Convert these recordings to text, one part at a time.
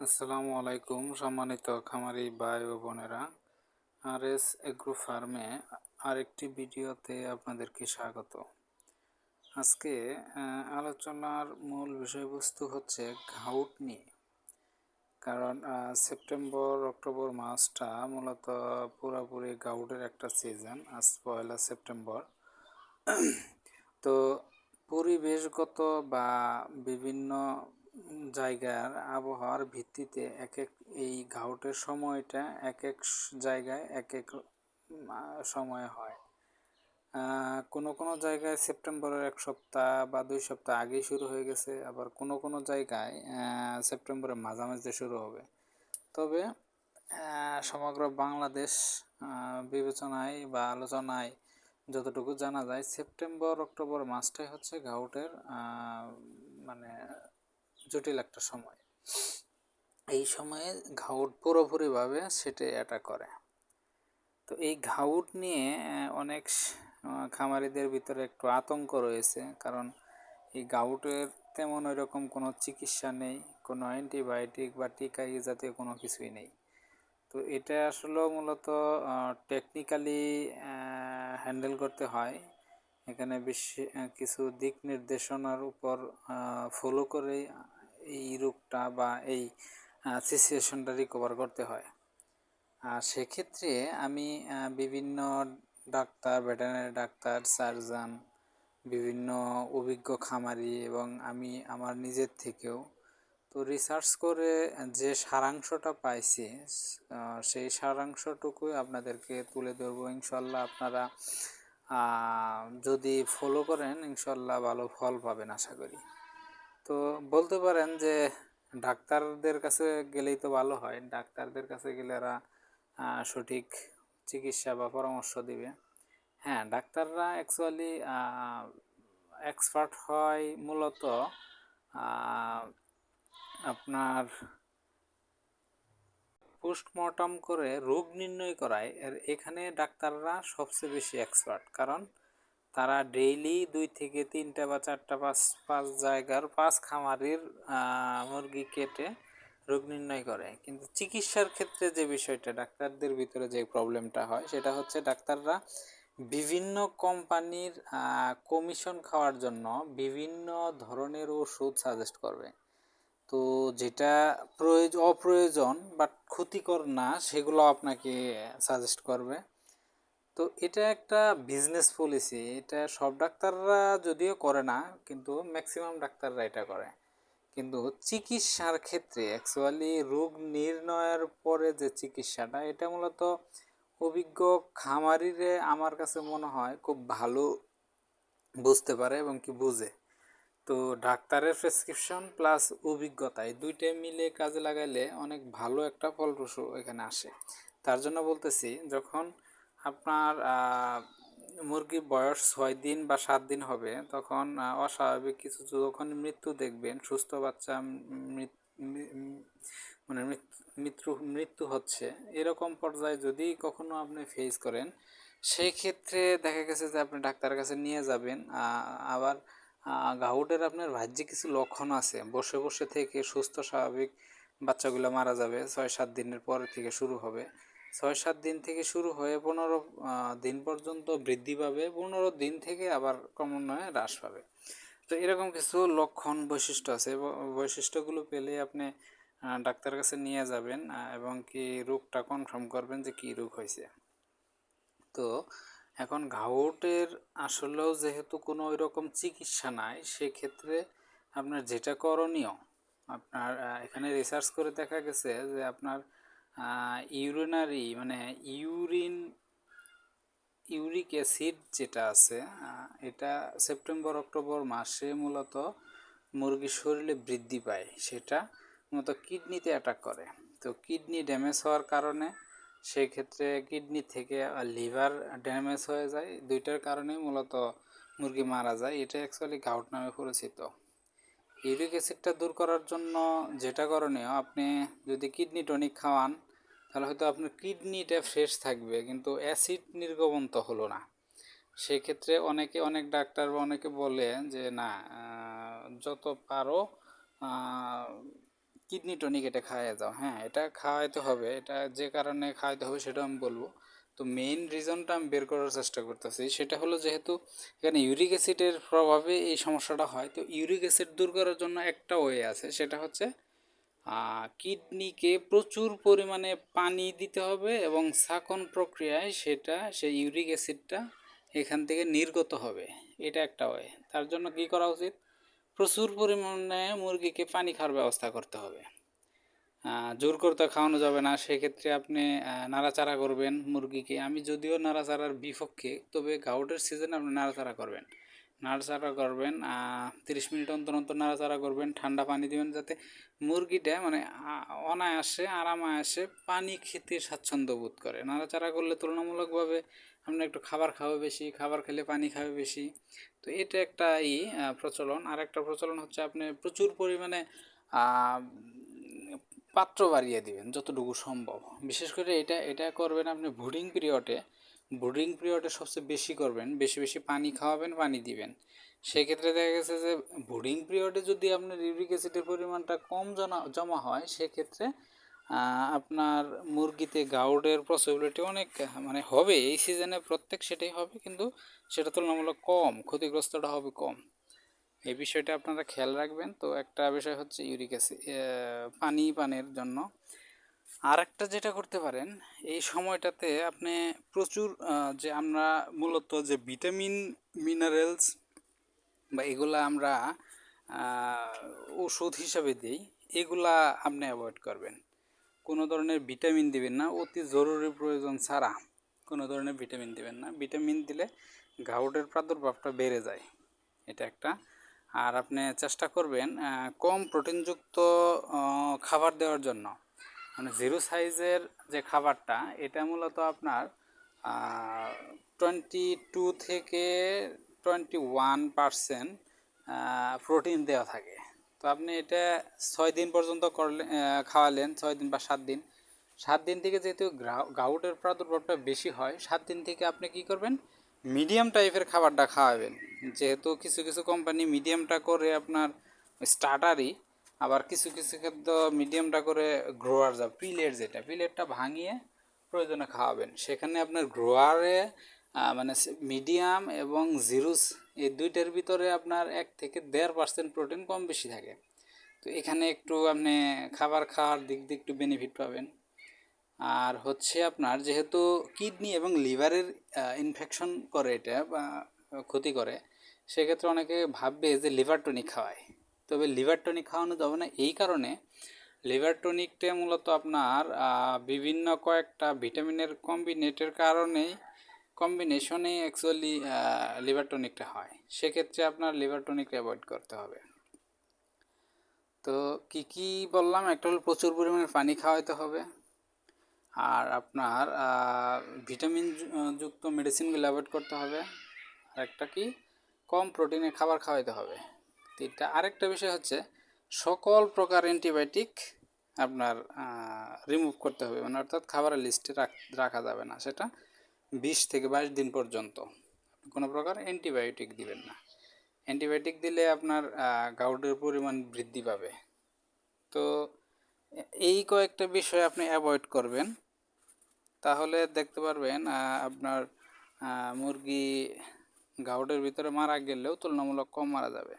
আসসালামু আলাইকুম সম্মানিত খামারি ভাই ও বোনেরা। আর এস এগ্রো ফার্মে আরেকটি ভিডিওতে আপনাদেরকে স্বাগত। আজকে আলোচনার মূল বিষয়বস্তু হচ্ছে ঘাউট নিয়ে। কারণ সেপ্টেম্বর, অক্টোবর মাসটা মূলত পুরোপুরি গাউটের একটা সিজন, আজ পয়লা সেপ্টেম্বর। তো পরিবেশগত বা বিভিন্ন জায়গার আবহাওয়ার ভিত্তিতে এক এক এই ঘাউটের সময়টা এক এক জায়গায় এক এক সময় হয়। কোনো কোনো জায়গায় সেপ্টেম্বরের এক সপ্তাহ বা দুই সপ্তাহ আগেই শুরু হয়ে গেছে, আবার কোনো কোনো জায়গায় সেপ্টেম্বরের মাঝামাঝি শুরু হবে। তবে সমগ্র বাংলাদেশ বিবেচনায় বা আলোচনায় যতটুকু জানা যায় সেপ্টেম্বর অক্টোবর মাসটাই হচ্ছে ঘাউটের মানে জটিল একটা সময়। এই সময়ে ঘাউট পুরোপুরিভাবে সেটে অ্যাটাক করে। তো এই ঘাউট নিয়ে অনেক খামারিদের ভিতরে একটু আতঙ্ক রয়েছে। কারণ এই গাউটের তেমন ওইরকম কোনো চিকিৎসা নেই, কোনো অ্যান্টিবায়োটিক বা টিকা এই জাতীয় কোনো কিছুই নেই। তো এটা আসলে মূলত টেকনিক্যালি হ্যান্ডেল করতে হয়। এখানে বেশ কিছু দিক নির্দেশনার উপর ফলো করে এই রোগটা বা এই সিচুয়েশনটা রিকভার করতে হয়। আর সেক্ষেত্রে আমি বিভিন্ন ডাক্তার ভেটেরিনারি ডাক্তার সার্জন বিভিন্ন অভিজ্ঞ খামারি এবং আমি আমার নিজের থেকেও তো রিসার্চ করে যে সারাংশটা পাইছি সেই সারাংশটুকুই আপনাদেরকে তুলে ধরবো। ইনশাল্লাহ আপনারা যদি ফলো করেন ইনশাল্লাহ ভালো ফল পাবেন আশা করি। তো বলতে পারেন যে ডাক্তারদের কাছে গেলেই তো ভালো হয়। ডাক্তারদের কাছে গেলে এরা সঠিক চিকিৎসা বা পরামর্শ দিবে। হ্যাঁ ডাক্তাররা অ্যাকচুয়ালি এক্সপার্ট হয় মূলত আপনার পোস্টমর্টম করে রোগ নির্ণয় করায়। এর এখানে ডাক্তাররা সবচেয়ে বেশি এক্সপার্ট কারণ তারা ডেইলি দুই থেকে তিনটা বা চারটা পাঁচ পাঁচ জায়গার, পাঁচ খামারির মুরগি কেটে রোগ নির্ণয় করে। কিন্তু চিকিৎসার ক্ষেত্রে যে বিষয়টা, ডাক্তারদের ভিতরে যে প্রবলেমটা হয়, সেটা হচ্ছে ডাক্তাররা বিভিন্ন কোম্পানির কমিশন খাওয়ার জন্য বিভিন্ন ধরনের ওষুধ সাজেস্ট করবে। তো যেটা প্রয়োজন অপ্রয়োজন বাট ক্ষতিকর না, সেগুলো আপনাকে সাজেস্ট করবে। তো এটা একটা বিজনেস পলিসি এটা সব ডাক্তাররা যদিও করে না, কিন্তু ম্যাক্সিমাম ডাক্তাররা এটা করে। কিন্তু চিকিৎসার ক্ষেত্রে অ্যাকচুয়ালি রোগ নির্ণয়ের পরে যে চিকিৎসাটা, এটা মূলত অভিজ্ঞ খামারিরে আমার কাছে মনে হয় খুব ভালো বুঝতে পারে এবং কি বুঝে। তো ডাক্তারের প্রেসক্রিপশন প্লাস অভিজ্ঞতা, এই দুইটা মিলে কাজে লাগাইলে অনেক ভালো একটা ফলপ্রসূ এখানে আসে। তার জন্য বলতেছি, যখন আপনার মুরগির বয়স ছয় দিন বা সাত দিন হবে, তখন অস্বাভাবিক কিছু যখন মৃত্যু দেখবেন, সুস্থ বাচ্চা মানে মৃত্যু মৃত্যু হচ্ছে, এরকম পর্যায়ে যদি কখনো আপনি ফেস করেন সেই ক্ষেত্রে দেখা গেছে যে আপনি ডাক্তারের কাছে নিয়ে যাবেন আবার গাউটের আপনার বাহ্যিক কিছু লক্ষণ আছে, বসে বসে থেকে সুস্থ স্বাভাবিক বাচ্চাগুলো মারা যাবে, ছয় সাত দিনের পর থেকে শুরু হবে ছয় সাত দিন থেকে শুরু হয়ে পনেরো দিন পর্যন্ত বৃদ্ধি পাবে। পনেরো দিন থেকে আবার ক্রমান্বয়ে হ্রাস পাবে। তো এরকম কিছু লক্ষণ বৈশিষ্ট্য আছে। বৈশিষ্ট্যগুলো পেলে আপনি আহ, ডাক্তারের কাছে নিয়ে যাবেন এবং কি রোগটা কনফার্ম করবেন যে কী রোগ হয়েছে। তো এখন ঘাউটের আসলেও যেহেতু কোনো ওই রকম চিকিৎসা নাই সেক্ষেত্রে আপনার যেটা করণীয় আপনার এখানে রিসার্চ করে দেখা গেছে যে আপনার ইউরিনারি মানে ইউরিন ইউরিক অ্যাসিড যেটা আছে এটা সেপ্টেম্বর অক্টোবর মাসে মূলত মুরগির শরীরে বৃদ্ধি পায়। সেটা মূলত কিডনিতে অ্যাটাক করে। তো কিডনি ড্যামেজ হওয়ার কারণে সেই ক্ষেত্রে কিডনি থেকে লিভার ড্যামেজ হয়ে যায়। দুইটার কারণে মূলত মুরগি মারা যায়। এটা অ্যাকচুয়ালি গাউট নামে পরিচিত। ইউরিক অ্যাসিডটা দূর করার জন্য যেটা করণীয়, আপনি যদি কিডনি টনিক খাওয়ান তাহলে হয়তো আপনার কিডনিটা ফ্রেশ থাকবে, কিন্তু অ্যাসিড নির্গমন তো হলো না। সেক্ষেত্রে অনেকে, অনেক ডাক্তার বা অনেকে বলে যে, না যত পারো কিডনি টনিক এটা খাওয়াই যাও হ্যাঁ এটা খাওয়াইতে হবে, এটা যে কারণে খাওয়াইতে হবে সেটা আমি বলব। তো মেইন রিজনটা আমি বের করার চেষ্টা করতেছি, সেটা হলো যেহেতু এখানে ইউরিক অ্যাসিডের প্রভাবে এই সমস্যাটা হয়, তো ইউরিক অ্যাসিড দূর করার জন্য একটা ওয়ে আছে, সেটা হচ্ছে কিডনিকে প্রচুর পরিমাণে পানি দিতে হবে এবং সাকন প্রক্রিয়ায় সেটা, সেই ইউরিক অ্যাসিডটা এখান থেকে নির্গত হবে। এটা একটা ওয়ে। তার জন্য কি করা উচিত? প্রচুর পরিমাণে মুরগিকে পানি খাওয়ার ব্যবস্থা করতে হবে। জোর করতে খাওয়ানো যাবে না, সেক্ষেত্রে আপনি নাড়াচাড়া করবেন মুরগিকে। আমি যদিও নাড়াচাড়ার বিপক্ষে, তবে গাউটের সিজনে আপনি নাড়াচাড়া করবেন। নাড়াচাড়া করবেন তিরিশ মিনিট অন্তর অন্তর নাড়াচাড়া করবেন, ঠান্ডা পানি দিবেন যাতে মুরগিটা মানে অনায়াসে, আরামায়াসে পানি খেতে স্বাচ্ছন্দ্য বোধ করে। নাড়াচাড়া করলে তুলনামূলকভাবে আপনি একটু খাবার খাবে বেশি, খাবার খেলে পানি খাবে বেশি। তো এটা একটা ই প্রচলন। আর একটা প্রচলন হচ্ছে আপনি প্রচুর পরিমাণে পাত্র বাড়িয়ে দিবেন, যতটুকু সম্ভব। বিশেষ করে এটা এটা করবেন আপনি ব্রুডিং পিরিয়ডে। ব্রুডিং পিরিয়ডে সবচেয়ে বেশি করবেন, বেশি বেশি পানি খাওয়াবেন, পানি দিবেন। সেক্ষেত্রে দেখা গেছে যে, ব্রুডিং পিরিয়ডে যদি আপনার ইউরিক অ্যাসিডের পরিমাণটা কম জমা জমা হয়, সেক্ষেত্রে আপনার মুরগিতে গাউডের পসিবিলিটি অনেক মানে হবে। এই সিজনে প্রত্যেক সেটাই হবে, কিন্তু সেটা তুলনামূলক কম, ক্ষতিগ্রস্তটা হবে কম। এই বিষয়টা আপনারা খেয়াল রাখবেন। তো একটা বিষয় হচ্ছে ইউরিক অ্যাসিড পানি পানের জন্য। আর একটা যেটা করতে পারেন, এই সময়টাতে আপনি প্রচুর যে আমরা মূলত যে ভিটামিন, মিনারেলস বা এগুলা আমরা ওষুধ হিসাবে দিই, এগুলা আপনি অ্যাভয়েড করবেন। কোনো ধরনের ভিটামিন দিবেন না, অতি জরুরি প্রয়োজন ছাড়া কোনো ধরনের ভিটামিন দিবেন না। ভিটামিন দিলে গাউটের প্রাদুর্ভাবটা বেড়ে যায়, এটা একটা। আর আপনি চেষ্টা করবেন কম প্রোটিনযুক্ত খাবার দেওয়ার জন্য। মানে জিরো সাইজের যে খাবারটা, এটা মূলত আপনার টোয়েন্টি টু থেকে টোয়েন্টি ওয়ান পারসেন্ট প্রোটিন দেওয়া থাকে। তো আপনি এটা ছয় দিন পর্যন্ত করলে খাওয়ালেন, ছয় দিন বা সাত দিন। সাত দিন থেকে যেহেতু গাউটের প্রাদুর্ভাবটা বেশি হয়, সাত দিন থেকে আপনি কি করবেন? মিডিয়াম টাইপের খাবারটা খাওয়াবেন। যেহেতু কিছু কিছু কোম্পানি মিডিয়ামটা করে আপনার স্টার্টারই আবার কিছু কিছু ক্ষেত্রে মিডিয়ামটা করে গ্রোয়ার যা পিলেট যেটা পিলেটটা ভাঙিয়ে প্রয়োজনে খাওয়াবেন। সেখানে আপনার গ্রোয়ারে মানে মিডিয়াম এবং জিরুস এই দুইটার ভিতরে আপনার এক থেকে দেড় পার্সেন্ট প্রোটিন কম বেশি থাকে। তো এখানে একটু আপনি খাবার খাওয়ার দিক দিয়ে একটু বেনিফিট পাবেন। আর হচ্ছে আপনার যেহেতু কিডনি এবং লিভারের ইনফেকশন করে এটা, বা ক্ষতি করে, সেক্ষেত্রে অনেকে ভাববে যে লিভার টনিক খাওয়ায়। তবে লিভার টনিক খাওয়ানো যাবে না। এই কারণে লিভার টনিকটা মূলত আপনার বিভিন্ন কয়েকটা ভিটামিনের কম্বিনেটের কারণেই কম্বিনেশনে অ্যাকচুয়ালি লিভার টনিকটা হয়। সেক্ষেত্রে আপনার লিভার টনিকটা অ্যাভয়েড করতে হবে। তো কি কি বললাম? একটা হলো প্রচুর পরিমাণে পানি খাওয়াইতে হবে। আর আপনার ভিটামিন যুক্ত মেডিসিনগুলো অ্যাভয়েড করতে হবে। আর একটা কি? কম প্রোটিনের খাবার খাওয়াইতে হবে। তিনটা। আরেকটা বিষয় হচ্ছে, সকল প্রকার অ্যান্টিবায়োটিক আপনার রিমুভ করতে হবে। মানে অর্থাৎ খাবারের লিস্টে রাখা যাবে না। সেটা বিশ থেকে বাইশ দিন পর্যন্ত। কোনো প্রকার অ্যান্টিবায়োটিক দিবেন না। অ্যান্টিবায়োটিক দিলে আপনার গাউটের পরিমাণ বৃদ্ধি পাবে। তো এই কয়েকটা বিষয় আপনি অ্যাভয়েড করবেন। তাহলে দেখতে পারবেন আপনার মুরগি গাউটের ভিতরে মারা গেলেও তুলনামূলক কম মারা যাবে।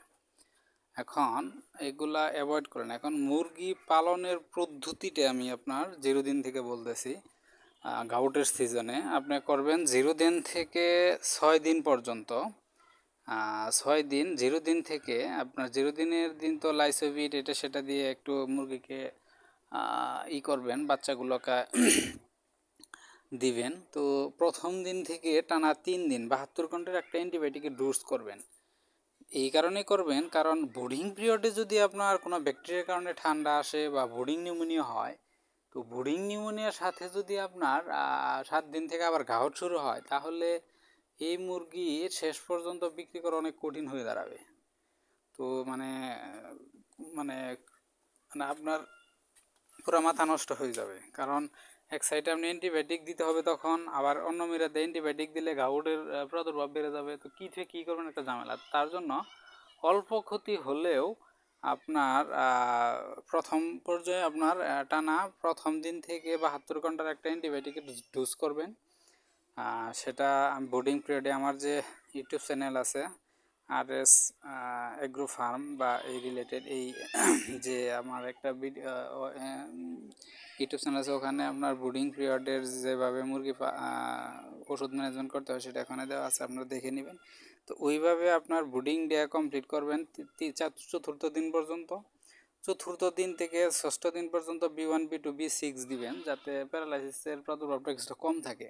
এখন এগুলা অ্যাভয়েড করেন। এখন মুরগি পালনের পদ্ধতিটা আমি আপনার জিরো দিন থেকে বলতেছি গাউটের সিজনে আপনি করবেন জিরো দিন থেকে ছয় দিন পর্যন্ত ছয় দিন জিরো দিন থেকে আপনার জিরো দিনের দিন তো লাইসোভিট এটা সেটা দিয়ে একটু মুরগিকে ই করবেন, বাচ্চাগুলোকে দিবেন। তো প্রথম দিন থেকে টানা তিন দিন, বাহাত্তর ঘণ্টার একটা অ্যান্টিবায়োটিকের ডোজ করবেন। এই কারণে করবেন, কারণ বোর্ডিং পিরিয়ডে যদি আপনার কোনো ব্যাকটেরিয়ার কারণে ঠান্ডা আসে বা বোর্ডিং নিউমোনিয়া হয়, তো বোর্ডিং নিউমোনিয়ার সাথে যদি আপনার সাত দিন থেকে আবার ঘাউট শুরু হয়, তাহলে এই মুরগি শেষ পর্যন্ত বিক্রি করা অনেক কঠিন হয়ে দাঁড়াবে। তো মানে মানে মানে আপনার পুরো মাথা নষ্ট হয়ে যাবে, কারণ এক সাইডে আপনি অ্যান্টিবায়োটিক দিতে হবে তখন আবার অন্য মেরাতে অ্যান্টিবায়োটিক দিলে আহ, প্রাদুর্ভাব বেড়ে যাবে। তো কী থেকে কী করবেন একটা ঝামেলা। তার জন্য অল্প ক্ষতি হলেও আপনার প্রথম পর্যায়ে আপনার টানা প্রথম দিন থেকে বাহাত্তর ঘণ্টার একটা অ্যান্টিবায়োটিকের ডোজ করবেন। সেটা বোর্ডিং পিরিয়ডে আমার যে ইউটিউব চ্যানেল আছে আর এস এগ্রো ফার্ম বা এই রিলেটেড এই যে আমার একটা ইউটিউব চ্যানেল আছে, ওখানে আপনার ব্রুডিং পিরিয়ডের যেভাবে মুরগি ওষুধ ম্যানেজমেন্ট করতে হয় সেটা এখানে দেওয়া আছে, আপনারা দেখে নেবেন। তো ওইভাবে আপনার ব্রুডিং ডে কমপ্লিট করবেন চতুর্থ দিন পর্যন্ত। চতুর্থ দিন থেকে ষষ্ঠ দিন পর্যন্ত B one B two B six দিবেন, যাতে প্যারালাইসিসের প্রাদুর্ভাবটা কিছুটা কম থাকে।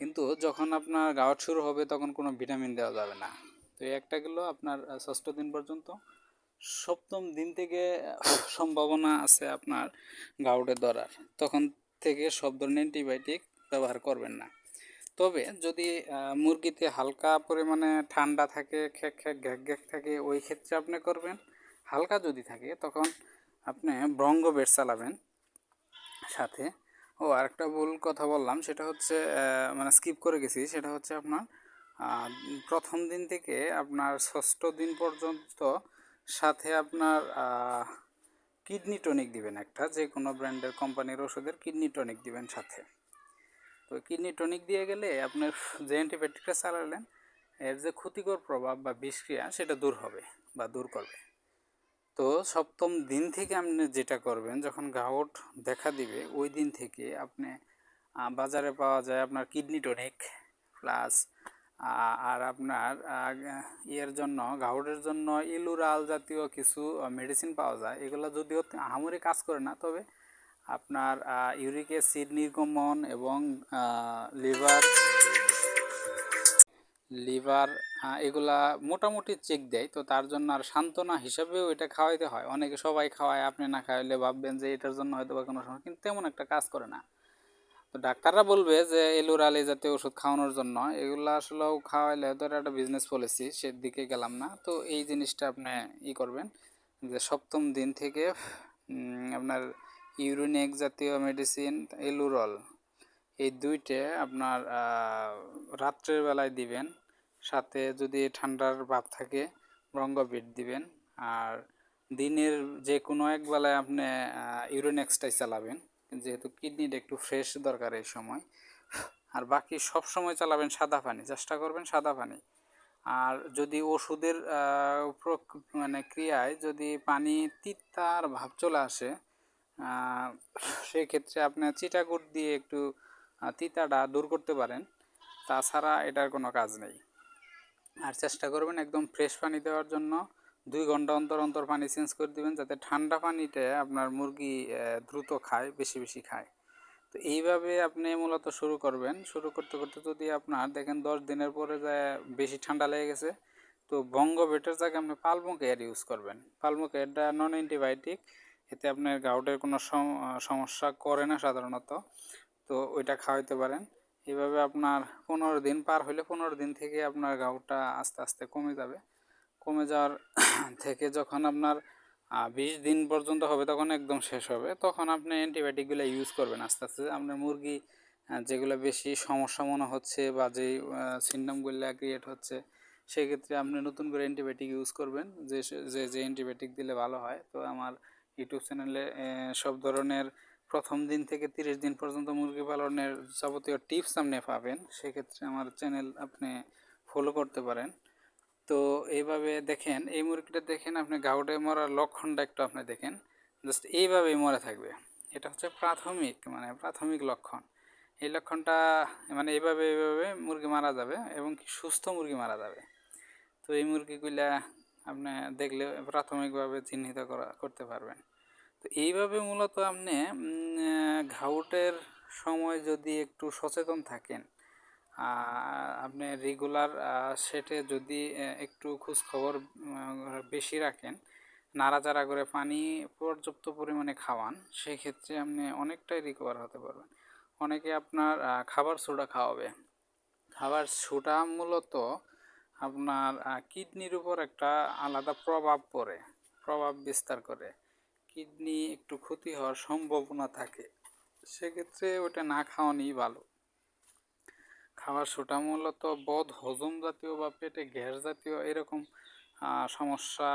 কিন্তু যখন আপনার গাওয়াট শুরু হবে, তখন কোনো ভিটামিন দেওয়া যাবে না। তো এই একটা গেলো আপনার ষষ্ঠ দিন পর্যন্ত। সপ্তম দিন থেকে সম্ভাবনা আছে আপনার গাউটে ধরার। তখন থেকে সব ধরনের অ্যান্টিবায়োটিক ব্যবহার করবেন না। তবে যদি মুরগিতে হালকা পরিমাণে ঠান্ডা থাকে খেক খেক ঘ্যাক ঘ্যাক থাকে, ওই ক্ষেত্রে আপনি করবেন। হালকা যদি থাকে, তখন আপনি ব্রঙ্গ বেড চালাবেন সাথে। ও আরেকটা ভুল কথা বললাম, সেটা হচ্ছে মানে স্কিপ করে গেছি, সেটা হচ্ছে আপনার প্রথম দিন থেকে আপনার ষষ্ঠ দিন পর্যন্ত সাথে আপনার কিডনি টনিক দিবেন একটা, যে কোনো ব্র্যান্ডের কোম্পানির ওষুধের কিডনি টনিক দিবেন সাথে। তো কিডনি টনিক দিয়ে গেলে আপনার যে অ্যান্টিবায়োটিকটা চালালেন, এর যে ক্ষতিকর প্রভাব বা বিষক্রিয়া সেটা দূর হবে বা দূর করবে। তো সপ্তম দিন থেকে আপনি যেটা করবেন, যখন গাউট দেখা দিবে, ওই দিন থেকে আপনি বাজারে পাওয়া যায় আপনার কিডনি টনিক, প্লাস আর আপনার ইয়ের জন্য গাউটের জন্য ইলুরাল জাতীয় কিছু মেডিসিন পাওয়া যায়। এগুলো যদিও আহামরি কাজ করে না, তবে আপনার ইউরিক অ্যাসিড নির্গমন এবং লিভার লিভার এগুলা মোটামুটি চেক দেয়। তো তার জন্য আর সান্ত্বনা হিসাবেও এটা খাওয়াইতে হয়। অনেকে সবাই খাওয়ায়, আপনি না খাওয়াইলে ভাববেন যে এটার জন্য হয়তো বা কোনো সময় কিন্তু তেমন একটা কাজ করে না। তো ডাক্তাররা বলবে যে, এলুরাল জাতীয় ওষুধ খাওয়ানোর জন্য। এগুলো আসলেও খাওয়াইলে হয়তো একটা বিজনেস পলিসি সেদিকে গেলাম না। তো এই জিনিসটা আপনি ই করবেন যে, সপ্তম দিন থেকে আপনার ইউরিনেক জাতীয় মেডিসিন এলুরল, এই দুইটে আপনার রাত্রের বেলায় দিবেন। সাথে যদি ঠান্ডার ভাব থাকে ব্রঙ্গবিট দিবেন। আর দিনের যে কোনো এক বেলায় আপনি ইউরোনেক্সটাই চালাবেন। যেহেতু কিডনিটা একটু ফ্রেশ দরকার এই সময়। আর বাকি সব সময় চালাবেন সাদা পানি, চেষ্টা করবেন সাদা পানি। আর যদি ওষুধের মানে ক্রিয়ায় যদি পানি তিতার ভাব চলে আসে সেক্ষেত্রে আপনি চিটাগুট দিয়ে একটু তিতাটা দূর করতে পারেন। তাছাড়া এটার কোনো কাজ নেই। আর চেষ্টা করবেন একদম ফ্রেশ পানি দেওয়ার জন্য। দুই ঘণ্টা অন্তর অন্তর পানি চেঞ্জ করে দিবেন যাতে ঠান্ডা পানিতে আপনার মুরগি দ্রুত খায়, বেশি বেশি খায়। তো এইভাবে আপনি মূলত শুরু করবেন। শুরু করতে করতে যদি আপনার দেখেন দশ দিনের পরে যায় বেশি ঠান্ডা লেগে গেছে, তো বঙ্গ বেটের জায়গায় আপনি পালমো কেয়ার ইউজ করবেন। পালমো কেয়ারটা নন অ্যান্টিবায়োটিক এতে আপনার গাউটের কোনো সম- সমস্যা করে না সাধারণত। তো ওইটা খাওয়াইতে পারেন। এইভাবে আপনার পনেরো দিন পার হলে পনেরো দিন থেকে আপনার গাউটটা আস্তে আস্তে কমে যাবে। কমে যাওয়ার থেকে যখন আপনার বিশ দিন পর্যন্ত হবে তখন একদম শেষ হবে। তখন আপনি অ্যান্টিবায়োটিকগুলো ইউজ করবেন আস্তে আস্তে। আপনার মুরগি যেগুলো বেশি সমস্যা মনে হচ্ছে বা যেই সিমটমগুলো ক্রিয়েট হচ্ছে, সেক্ষেত্রে আপনি নতুন করে অ্যান্টিবায়োটিক ইউজ করবেন। যে যে যে অ্যান্টিবায়োটিক দিলে ভালো হয়। তো আমার ইউটিউব চ্যানেলে সব ধরনের প্রথম দিন থেকে তিরিশ দিন পর্যন্ত মুরগি পালনের যাবতীয় টিপস আপনি পাবেন। সেক্ষেত্রে আমার চ্যানেল আপনি ফলো করতে পারেন। তো এইভাবে দেখেন, এই মুরগিটা দেখেন আপনি গাউডে মরার লক্ষণটা একটু আপনি দেখেন। জাস্ট এইভাবেই মরে থাকবে। এটা হচ্ছে প্রাথমিক মানে প্রাথমিক লক্ষণ। এই লক্ষণটা মানে এইভাবে এইভাবে মুরগি মারা যাবে এবং কি সুস্থ মুরগি মারা যাবে। তো এই মুরগিগুলা আপনি দেখলে প্রাথমিকভাবে চিহ্নিত করা, করতে পারবেন। তো এইভাবে মূলত আপনি ঘাউটের সময় যদি একটু সচেতন থাকেন আপনি রেগুলার সেটে যদি একটু খোঁজ খবর বেশি রাখেন, নাড়াচাড়া করে পানি পর্যাপ্ত পরিমাণে খাওয়ান, সেক্ষেত্রে আপনি অনেকটাই রিকভার হতে পারবেন। অনেকে আপনার খাবার সোডা খাওয়াবে। খাবার সোডা মূলত আপনার কিডনির উপর একটা আলাদা প্রভাব পড়ে, প্রভাব বিস্তার করে। কিডনি একটু ক্ষতি হওয়ার সম্ভাবনা থাকে। সেক্ষেত্রে ওটা না খাওয়ানোই ভালো। খাবার সোটা মূলত বদ হজম জাতীয় বা পেটে গ্যাস জাতীয় এরকম সমস্যা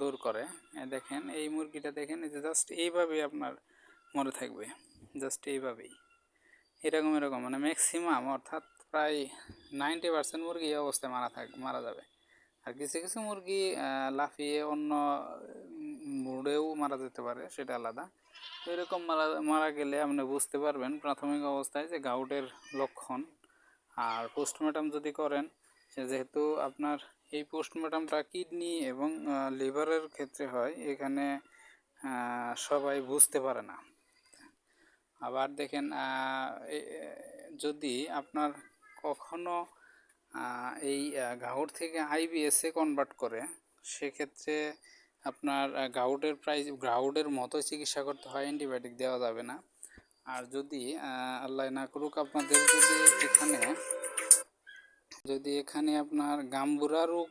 দূর করে। দেখেন, এই মুরগিটা দেখেন যে জাস্ট এইভাবেই আপনার মরে থাকবে। জাস্ট এইভাবেই। এরকম এরকম মানে ম্যাক্সিমাম অর্থাৎ প্রায় নাইনটি পার্সেন্ট মুরগি এই অবস্থায় মারা থাক, মারা যাবে। আর কিছু কিছু মুরগি লাফিয়ে অন্য মুড়েও মারা যেতে পারে, সেটা আলাদা। তো এরকম মারা মারা গেলে আপনি বুঝতে পারবেন প্রাথমিক অবস্থায় যে গাউটের লক্ষণ। আর পোস্টমর্টম যদি করেন যেহেতু আপনার এই পোস্টমর্টমটা কিডনি এবং লিভারের ক্ষেত্রে হয়, এখানে সবাই বুঝতে পারে না। আবার দেখেন যদি আপনার কখনো এই গাউট থেকে আইবিএসে কনভার্ট করে, সেক্ষেত্রে আপনার গাউটের প্রাইস গাউটের মতো চিকিৎসা করতে হয় অ্যান্টিবায়োটিক দেওয়া যাবে না। আর যদি আল্লাহ না করুক, আপনাদের যদি যদি এখানে আপনার গাম্বুরা রোগ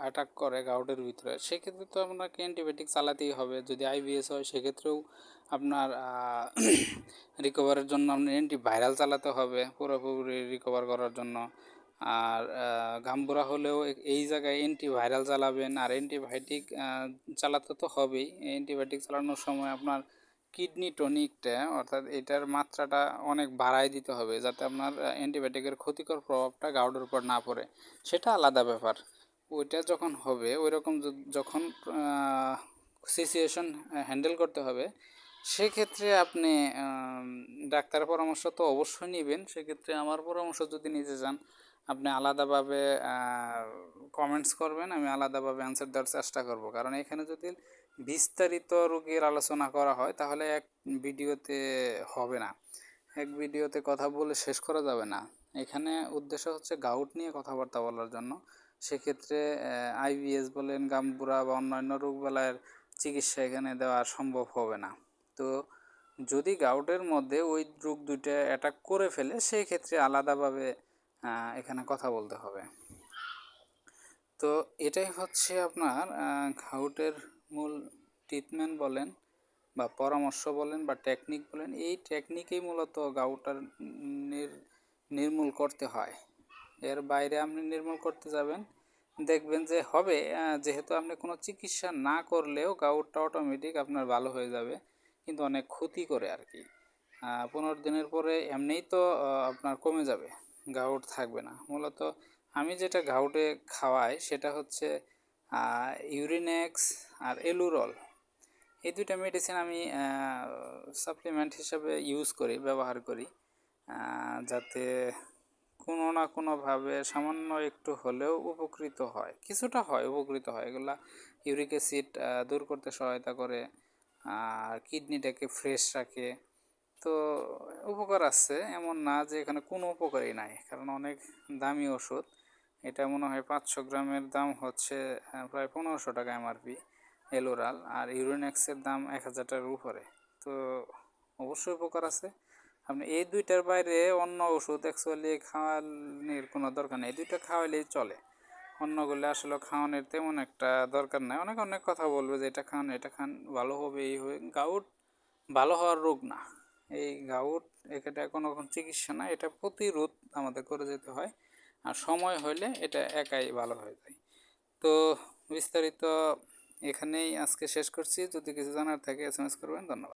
অ্যাটাক করে গাউটের ভিতরে। সেক্ষেত্রে তো আপনাকে অ্যান্টিবায়োটিক চালাতেই হবে। যদি আইবিএস হয়, সেক্ষেত্রেও আপনার রিকভারের জন্য আপনি অ্যান্টিভাইরাল চালাতে হবে পুরোপুরি রিকভার করার জন্য। আর গাম্বুরা হলেও এই জায়গায় অ্যান্টিভাইরাল চালাবেন। আর অ্যান্টিবায়োটিক চালাতে তো হবেই। অ্যান্টিবায়োটিক চালানোর সময় আপনার কিডনি টনিকটা, অর্থাৎ এটার মাত্রাটা অনেক বাড়ায় দিতে হবে যাতে আপনার অ্যান্টিবায়োটিকের ক্ষতিকর প্রভাবটা গাউডের উপর না পড়ে। সেটা আলাদা ব্যাপার। ওইটা যখন হবে ওই রকম যখন সিচুয়েশন হ্যান্ডেল করতে হবে, সেক্ষেত্রে আপনি ডাক্তারের পরামর্শ তো অবশ্যই নেবেন। সেক্ষেত্রে আমার পরামর্শ যদি নিতে চান, আপনি আলাদাভাবে কমেন্টস করবেন, আমি আলাদাভাবে অ্যান্সার দেওয়ার চেষ্টা করব। কারণ এখানে যদি বিস্তারিত রোগের আলোচনা করা হয় তাহলে এক ভিডিওতে হবে না। এক ভিডিওতে কথা বলে শেষ করা যাবে না। এখানে উদ্দেশ্য হচ্ছে গাউট নিয়ে কথাবার্তা বলার জন্য। সেক্ষেত্রে আইবিএস বলেন গাম্বুরা বা অন্যান্য রোগবেলার চিকিৎসা এখানে দেওয়া সম্ভব হবে না। তো যদি গাউটের মধ্যে ওই রোগ দুইটা অ্যাটাক করে ফেলে সেই ক্ষেত্রে আলাদাভাবে এখানে কথা বলতে হবে। তো এটাই হচ্ছে আপনার আহ, ঘাউটের মূল ট্রিটমেন্ট বলেন বা পরামর্শ বলেন বা টেকনিক বলেন, এই টেকনিকেই মূলত গাউটার নির- নির্মূল করতে হয়। এর বাইরে আপনি নির্মূল করতে যাবেন, দেখবেন যে হবে যেহেতু আপনি কোনো চিকিৎসা না করলেও গাউটটা অটোমেটিক আপনার ভালো হয়ে যাবে, কিন্তু অনেক ক্ষতি করে আর কি। পনেরো দিনের পরে এমনিই তো আপনার কমে যাবে গাউট থাকবে না। মূলত আমি যেটা গাউটে খাওয়াই সেটা হচ্ছে ইউরিনেক্স আর এলুরল এই দুইটা মেডিসিন আমি সাপ্লিমেন্ট হিসাবে ইউজ করি, ব্যবহার করি। যাতে কোনো না কোনোভাবে সামান্য একটু হলেও উপকৃত হয়। কিছুটা হয়, উপকৃত হয়। এগুলা ইউরিক অ্যাসিড দূর করতে সহায়তা করে, আর কিডনিটাকে ফ্রেশ রাখে। তো উপকার আছে, এমন না যে এখানে কোনো উপকারই নাই, কারণ অনেক দামি ওষুধ। এটা মনে হয় পাঁচশো গ্রামের দাম হচ্ছে প্রায় পনেরোশো টাকা এমআরপি, এলোরাল, আর ইউরোনেক্সের দাম এক হাজার টাকার উপরে। তো অবশ্যই উপকার আছে। আপনি এই দুইটার বাইরে অন্য ওষুধ অ্যাকচুয়ালি খাওয়ানোর কোনো দরকার নেই। এই দুইটা খাওয়াইলেই চলে। অন্যগুলো আসলে খাওয়ানোর তেমন একটা দরকার নাই। অনেক অনেক কথা বলবে যে এটা খান এটা খান, ভালো হবে, এই হবে। গাউট ভালো হওয়ার রোগ না। এই গাউট এটা কোনো চিকিৎসা না। এটা প্রতিরোধ আমাদের করে যেতে হয়। আর সময় হলে এটা একাই ভালো হয়ে যায়। তো বিস্তারিত এখানেই আজকে শেষ করছি। যদি কিছু জানার থাকে এস এম এস করবেন। ধন্যবাদ।